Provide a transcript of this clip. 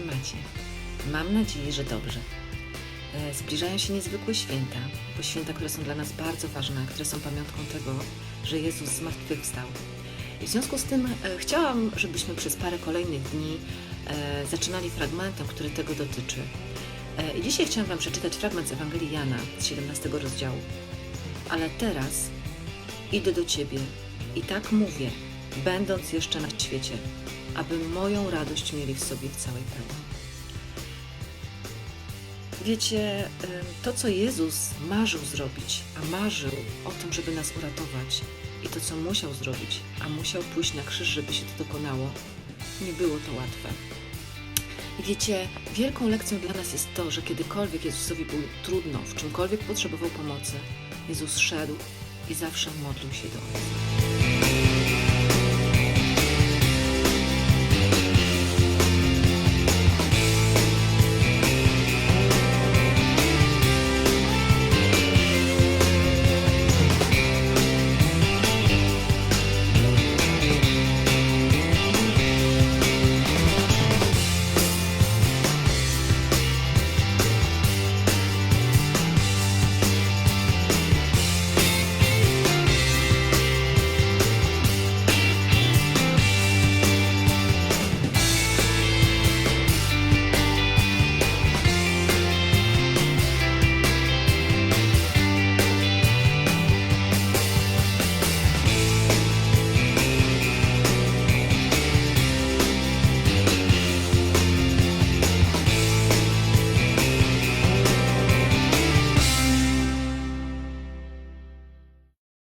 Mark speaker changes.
Speaker 1: macie? Mam nadzieję, że dobrze. E, Zbliżają się niezwykłe święta, bo święta, które są dla nas bardzo ważne, które są pamiątką tego, że Jezus zmartwychwstał. I w związku z tym e, chciałam, żebyśmy przez parę kolejnych dni e, zaczynali fragmentem, który tego dotyczy. E, I dzisiaj chciałam Wam przeczytać fragment z Ewangelii Jana z 17 rozdziału. Ale teraz idę do Ciebie i tak mówię, będąc jeszcze na świecie, aby moją radość mieli w sobie w całej pełni. Wiecie, to co Jezus marzył zrobić, a marzył o tym, żeby nas uratować, i to co musiał zrobić, a musiał pójść na krzyż, żeby się to dokonało, nie było to łatwe. I wiecie, wielką lekcją dla nas jest to, że kiedykolwiek Jezusowi było trudno, w czymkolwiek potrzebował pomocy, Jezus szedł i zawsze modlił się do Ojca.